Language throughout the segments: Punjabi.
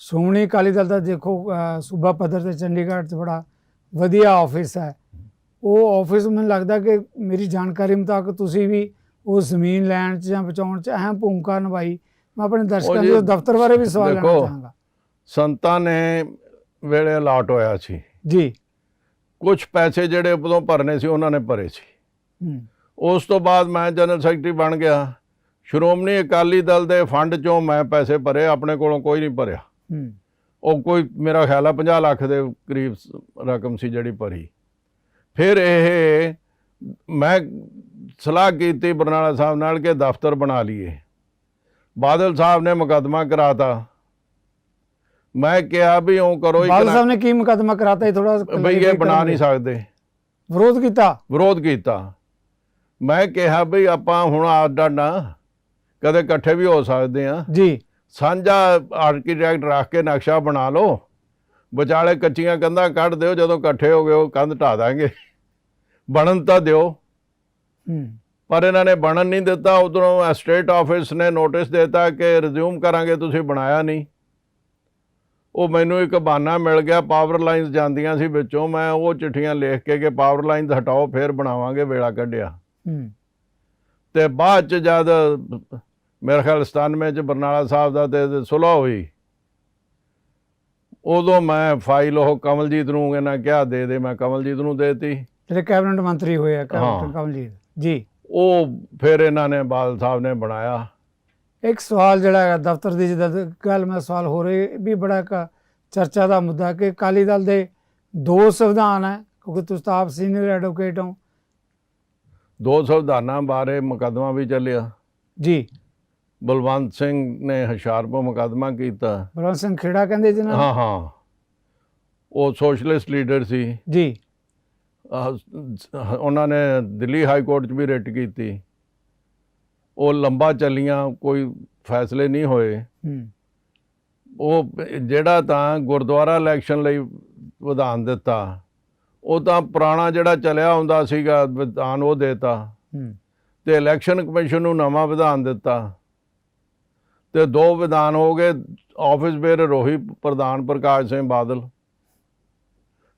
ਸ਼੍ਰੋਮਣੀ ਅਕਾਲੀ ਦਲ ਦਾ ਦੇਖੋ ਸੂਬਾ ਪੱਧਰ ਤੇ ਚੰਡੀਗੜ੍ਹ 'ਚ ਬੜਾ ਵਧੀਆ ਆਫਿਸ ਹੈ। ਉਹ ਆਫਿਸ ਮੈਨੂੰ ਲੱਗਦਾ ਕਿ ਮੇਰੀ ਜਾਣਕਾਰੀ ਮੁਤਾਬਕ ਤੁਸੀਂ ਵੀ ਉਹ ਜ਼ਮੀਨ ਲੈਣ 'ਚ ਜਾਂ ਬਚਾਉਣ 'ਚ ਅਹਿਮ ਭੂਮਿਕਾ ਨਿਭਾਈ। ਮੈਂ ਆਪਣੇ ਦਰਸ਼ਕਾਂ ਦੇ ਦਫ਼ਤਰ ਬਾਰੇ ਵੀ ਸਵਾਲ ਲੈਣਾ ਚਾਹਾਂਗਾ। ਸੰਤਾਂ ਨੇ ਵੇਲੇ ਅਲਾਟ ਹੋਇਆ ਸੀ। ਜੀ। ਕੁਝ ਪੈਸੇ ਜਿਹੜੇ ਉਦੋਂ ਭਰਨੇ ਸੀ ਉਹਨਾਂ ਨੇ ਭਰੇ ਸੀ। ਉਸ ਤੋਂ ਬਾਅਦ ਮੈਂ ਜਨਰਲ ਸੈਕਟਰੀ ਬਣ ਗਿਆ। ਸ਼੍ਰੋਮਣੀ ਅਕਾਲੀ ਦਲ ਦੇ ਫੰਡ ਚੋਂ ਮੈਂ ਪੈਸੇ ਭਰੇ ਆਪਣੇ ਕੋਲੋਂ ਕੋਈ ਨਹੀਂ ਭਰਿਆ। ਹੂੰ। ਉਹ ਕੋਈ ਮੇਰਾ ਖਿਆਲ ਆ 50 ਲੱਖ ਦੇ ਕਰੀਬ ਰਕਮ ਸੀ ਜਿਹੜੀ ਭਰੀ। ਫਿਰ ਇਹ ਮੈਂ ਸਲਾਹ ਕੀਤੀ ਬਰਨਾਲਾ ਸਾਹਿਬ ਨਾਲ ਕਿ ਦਫ਼ਤਰ ਬਣਾ ਲਈਏ। ਬਾਦਲ ਸਾਹਿਬ ਨੇ ਮੁਕੱਦਮਾ ਕਰਾਤਾ। ਮੈਂ ਕਿਹਾ ਵੀ ਉਹ ਕਰੋ ਇੱਕ ਸਾਹਿਬ ਨੇ ਕੀ ਮੁਕੱਦਮਾ ਕਰਾਤਾ ਇਹ ਥੋੜਾ ਬਈ ਇਹ ਬਣਾ ਨਹੀਂ ਸਕਦੇ। ਵਿਰੋਧ ਕੀਤਾ? ਵਿਰੋਧ ਕੀਤਾ। ਮੈਂ ਕਿਹਾ ਵੀ ਆਪਾਂ ਹੁਣ ਆਡਾ ਨਾ ਕਦੇ ਇਕੱਠੇ ਵੀ ਹੋ ਸਕਦੇ ਆ ਜੀ। ਸਾਂਝਾ ਆਰਕੀਟੈਕਟ ਰੱਖ ਕੇ ਨਕਸ਼ਾ ਬਣਾ ਲਓ। ਵਿਚਾਲੇ ਕੱਚੀਆਂ ਕੰਧਾਂ ਕੱਢ ਦਿਓ ਜਦੋਂ ਇਕੱਠੇ ਹੋ ਗਏ ਉਹ ਕੰਧ ਢਾ ਦਾਂਗੇ। ਬਣਨ ਤਾਂ ਦਿਓ। ਪਰ ਇਹਨਾਂ ਨੇ ਬਣਨ ਨਹੀਂ ਦਿੱਤਾ ਉਧਰੋਂ ਸਟੇਟ ਆਫਿਸ ਨੇ ਨੋਟਿਸ ਦਿੱਤਾ ਕਿ ਰਿਜ਼ਿਊਮ ਕਰਾਂਗੇ ਤੁਸੀਂ ਬਣਾਇਆ ਨਹੀਂ। ਉਹ ਮੈਨੂੰ ਇੱਕ ਬਹਾਨਾ ਮਿਲ ਗਿਆ ਪਾਵਰ ਲਾਈਨਸ ਜਾਂਦੀਆਂ ਸੀ ਵਿੱਚੋਂ ਮੈਂ ਉਹ ਚਿੱਠੀਆਂ ਲਿਖ ਕੇ ਕਿ ਪਾਵਰ ਲਾਈਨਸ ਹਟਾਓ ਫਿਰ ਬਣਾਵਾਂਗੇ ਵੇਲਾ ਕੱਢਿਆ। ਤੇ ਬਾਅਦ ਚ ਜਦ ਮੇਰੇ ਖਿਆਲ 97 ਚ ਬਰਨਾਲਾ ਸਾਹਿਬ ਦਾ ਤੇ ਸੁਲਹ ਹੋਈ। ਉਦੋਂ ਮੈਂ ਫਾਈਲ ਉਹ ਕਮਲਜੀਤ ਨੂੰ ਇਹਨਾਂ ਕਿਹਾ ਦੇ ਦੇ ਮੈਂ ਕਮਲਜੀਤ ਨੂੰ ਦੇਤੀ। ਜਿਹੜੇ ਕੈਬਨਿਟ ਮੰਤਰੀ ਹੋਏ ਆ ਹਾਂ। ਕਮਲਜੀਤ ਜੀ। ਉਹ ਫਿਰ ਇਹਨਾਂ ਨੇ ਬਾਦਲ ਸਾਹਿਬ ਨੇ ਬਣਾਇਆ। ਇੱਕ ਸਵਾਲ ਜਿਹੜਾ ਹੈਗਾ ਦਫ਼ਤਰ ਦੀ ਜਿਹਦਾ ਗੱਲ ਮੈਂ ਸਵਾਲ ਹੋ ਰਹੀ ਵੀ ਬੜਾ ਚਰਚਾ ਦਾ ਮੁੱਦਾ ਕਿ ਅਕਾਲੀ ਦਲ ਦੇ ਦੋ ਸੰਵਿਧਾਨ ਹੈ ਕਿਉਂਕਿ ਤੁਸੀਂ ਤਾਂ ਆਪ ਸੀਨੀਅਰ ਐਡਵੋਕੇਟ ਹੋ। ਦੋ ਸੰਵਿਧਾਨਾਂ ਬਾਰੇ ਮੁਕੱਦਮਾ ਵੀ ਚੱਲਿਆ। ਜੀ। ਬਲਵੰਤ ਸਿੰਘ ਨੇ ਹੁਸ਼ਿਆਰਪੁਰ ਮੁਕੱਦਮਾ ਕੀਤਾ। ਬਲਵੰਤ ਸਿੰਘ ਖੇੜਾ ਕਹਿੰਦੇ ਜਿਹਨਾਂ ਹਾਂ ਹਾਂ। ਉਹ ਸੋਸ਼ਲਿਸਟ ਲੀਡਰ ਸੀ। ਜੀ। ਉਹਨਾਂ ਨੇ ਦਿੱਲੀ ਹਾਈ ਕੋਰਟ 'ਚ ਵੀ ਰਿਟ ਕੀਤੀ। ਉਹ ਲੰਬਾ ਚੱਲੀਆਂ ਕੋਈ ਫੈਸਲੇ ਨਹੀਂ ਹੋਏ। ਉਹ ਜਿਹੜਾ ਤਾਂ ਗੁਰਦੁਆਰਾ ਇਲੈਕਸ਼ਨ ਲਈ ਵਿਧਾਨ ਦਿੱਤਾ। ਉਹ ਤਾਂ ਪੁਰਾਣਾ ਜਿਹੜਾ ਚੱਲਿਆ ਹੁੰਦਾ ਸੀਗਾ ਵਿਧਾਨ ਉਹ ਦੇਤਾ। ਤੇ ਇਲੈਕਸ਼ਨ ਕਮਿਸ਼ਨ ਨੂੰ ਨਵਾਂ ਵਿਧਾਨ ਦਿੱਤਾ। ਤੇ ਦੋ ਵਿਧਾਨ ਹੋ ਗਏ ਆਫਿਸ ਬੇਰ ਰੋਹੀ ਪ੍ਰਧਾਨ ਪ੍ਰਕਾਸ਼ ਸਿੰਘ ਬਾਦਲ।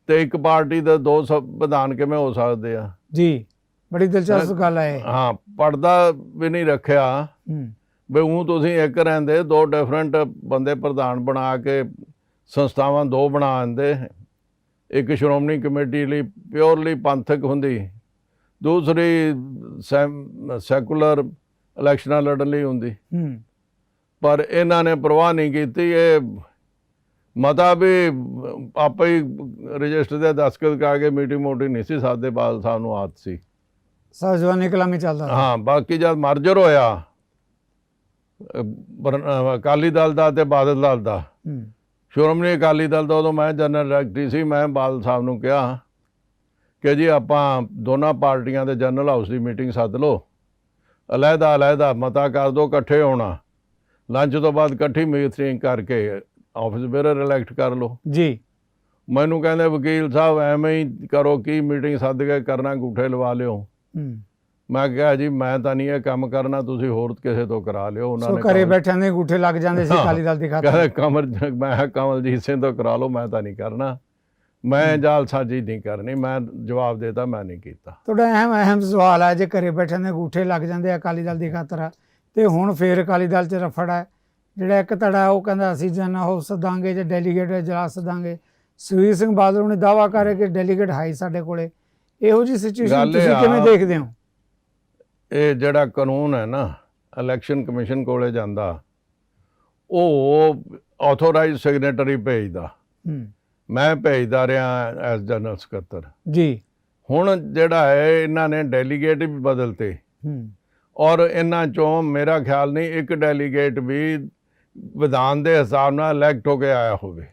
ਤੇ ਇੱਕ ਪਾਰਟੀ ਦੇ ਦੋ ਸਭ ਵਿਧਾਨ ਕਿਵੇਂ ਹੋ ਸਕਦੇ ਆ? ਜੀ ਬੜੀ ਦਿਲਚਸਪ ਗੱਲ ਹੈ। ਹਾਂ ਪਰਦਾ ਵੀ ਨਹੀਂ ਰੱਖਿਆ। ਵੀ ਉਹ ਤੁਸੀਂ ਇੱਕ ਰਹਿੰਦੇ ਦੋ ਡਿਫਰੈਂਟ ਬੰਦੇ ਪ੍ਰਧਾਨ ਬਣਾ ਕੇ ਸੰਸਥਾਵਾਂ ਦੋ ਬਣਾ ਦਿੰਦੇ। ਇੱਕ ਸ਼੍ਰੋਮਣੀ ਕਮੇਟੀ ਲਈ ਪਿਓਰਲੀ ਪੰਥਕ ਹੁੰਦੀ। ਦੂਸਰੀ ਸੈਕੂਲਰ ਇਲੈਕਸ਼ਨਾਂ ਲੜਨ ਲਈ ਹੁੰਦੀ। ਹੂੰ। ਪਰ ਇਹਨਾਂ ਨੇ ਪਰਵਾਹ ਨਹੀਂ ਕੀਤੀ। ਇਹ ਮਤਾ ਵੀ ਆਪੇ ਹੀ ਰਜਿਸਟਰ ਦੇ ਦਸਤਖਤ ਕਰਾ ਕੇ ਮੀਟਿੰਗ ਮੋਟੀ ਨਹੀਂ ਸੀ। ਸਾਦੇ ਬਾਦਲ ਸਾਹਿਬ ਨੂੰ ਆਦਤ ਸੀ। ਸਾਜਵਾਨੀ ਕਲਾਮੀ ਚੱਲਦਾ। ਹਾਂ ਬਾਕੀ ਜਦ ਮਰਜਰ ਹੋਇਆ ਅਹ ਬਰ- ਅਕਾਲੀ ਦਲ ਦਾ ਤੇ ਬਾਦਲ ਦਲ ਦਾ। ਹੂੰ। ਸ਼੍ਰੋਮਣੀ ਅਕਾਲੀ ਦਲ ਦਾ ਉਦੋਂ ਮੈਂ ਜਨਰਲ ਸੈਕਟਰੀ ਸੀ ਮੈਂ ਬਾਦਲ ਸਾਹਿਬ ਨੂੰ ਕਿਹਾ ਕਿ ਜੀ ਆਪਾਂ ਦੋਨਾਂ ਪਾਰਟੀਆਂ ਦੇ ਜਨਰਲ ਹਾਊਸ ਦੀ ਮੀਟਿੰਗ ਸੱਦ ਲਓ। ਅਲੱਗਾ ਅਲੱਗਾ ਮਤਾ ਕਰ ਦੋ ਇਕੱਠੇ ਹੋਣਾ। ਲੰਚ ਤੋਂ ਬਾਅਦ ਇਕੱਠੀ ਮੀਟਿੰਗ ਕਰਕੇ ਆਫਿਸ ਬੇਰਰ ਇਲੈਕਟ ਕਰ ਲਓ। ਜੀ। ਮੈਨੂੰ ਕਹਿੰਦੇ ਵਕੀਲ ਸਾਹਿਬ ਐਵੇਂ ਹੀ ਕਰੋ ਕੀ ਮੀਟਿੰਗ ਸੱਦ ਕੇ ਕਰਨਾ ਅੰਗੂਠੇ ਲਵਾ ਲਿਓ। ਮੈਂ ਕਿਹਾ ਜੀ ਮੈਂ ਤਾਂ ਨਹੀਂ ਇਹ ਕੰਮ ਕਰਨਾ ਤੁਸੀਂ ਹੋਰ ਕਿਸੇ ਤੋਂ ਕਰਾ ਲਿਓ ਉਹਨਾਂ ਸੋ ਨੇ ਘਰੇ ਕਮਲ- ਬੈਠਿਆਂ ਦੇ ਅੰਗੂਠੇ ਲੱਗ ਜਾਂਦੇ ਸੀ ਹਾਂ। ਅਕਾਲੀ ਦਲ ਦੀ ਖਾਤਰ। ਕਹਿੰਦੇ ਕਮਰ ਮੈਂ ਕਮਲਜੀਤ ਸਿੰਘ ਤੋਂ ਕਰਾ ਲਓ ਮੈਂ ਤਾਂ ਨਹੀਂ ਕਰਨਾ। ਮੈਂ ਜਾਲਸਾਜੀ ਨਹੀਂ ਕਰਨੀ ਮੈਂ ਜਵਾਬ ਦੇਤਾ ਮੈਂ ਨਹੀਂ ਕੀਤਾ। ਤੁਹਾਡਾ ਅਹਿਮ ਅਹਿਮ ਸਵਾਲ ਹੈ ਜੇ ਘਰੇ ਬੈਠਿਆਂ ਦੇ ਅੰਗੂਠੇ ਲੱਗ ਜਾਂਦੇ ਆ ਅਕਾਲੀ ਦਲ ਦੀ ਖਾਤਰ। ਤੇ ਹੁਣ ਫੇਰ ਅਕਾਲੀ ਦਲ 'ਚ ਰਫੜ ਹੈ। ਜਿਹੜਾ ਇੱਕ ਧੜਾ ਉਹ ਕਹਿੰਦਾ ਅਸੀਂ ਜਨ ਉਹ ਸਦਾਂਗੇ ਜੇ ਡੈਲੀਗੇਟ ਜਲਾ ਸਦਾਂਗੇ। ਸੁਖਬੀਰ ਸਿੰਘ ਬਾਦਲ ਨੇ ਦਾਵਾ ਕਰੇ ਕਿ ਡੈਲੀਗੇਟ ਹਾਈ ਸਾਡੇ ਕੋਲੇ। ਇਹੋ ਜੀ ਸਿਚੁਏਸ਼ਨ ਤੁਸੀਂ ਕਿਵੇਂ ਦੇਖਦੇ ਹੋ? ਇਹ ਜਿਹੜਾ ਕਾਨੂੰਨ ਹੈ ਨਾ ਇਲੈਕਸ਼ਨ ਕਮਿਸ਼ਨ ਕੋਲੇ ਜਾਂਦਾ ਉਹ ਆਥੋਰਾਈਜ਼ ਸਿਗਨੇਟਰੀ ਭੇਜਦਾ। ਹੂੰ। ਮੈਂ ਭੇਜਦਾ ਰਿਹਾ ਐਸ ਜਨਰਲ ਸਕੱਤਰ ਜੀ। ਹੁਣ ਜਿਹੜਾ ਹੈ ਇਹਨਾਂ ਨੇ ਡੈਲੀਗੇਟ ਵੀ ਬਦਲਤੇ। ਹੂੰ। ਔਰ ਇਹਨਾਂ ਚੋਂ ਮੇਰਾ ਖਿਆਲ ਨਹੀਂ ਇੱਕ ਡੈਲੀਗੇਟ ਵੀ ਵਿਧਾਨ ਦੇ ਹਿਸਾਬ ਨਾਲ ਇਲੈਕਟ ਹੋ ਕੇ ਆਇਆ ਹੋਵੇ।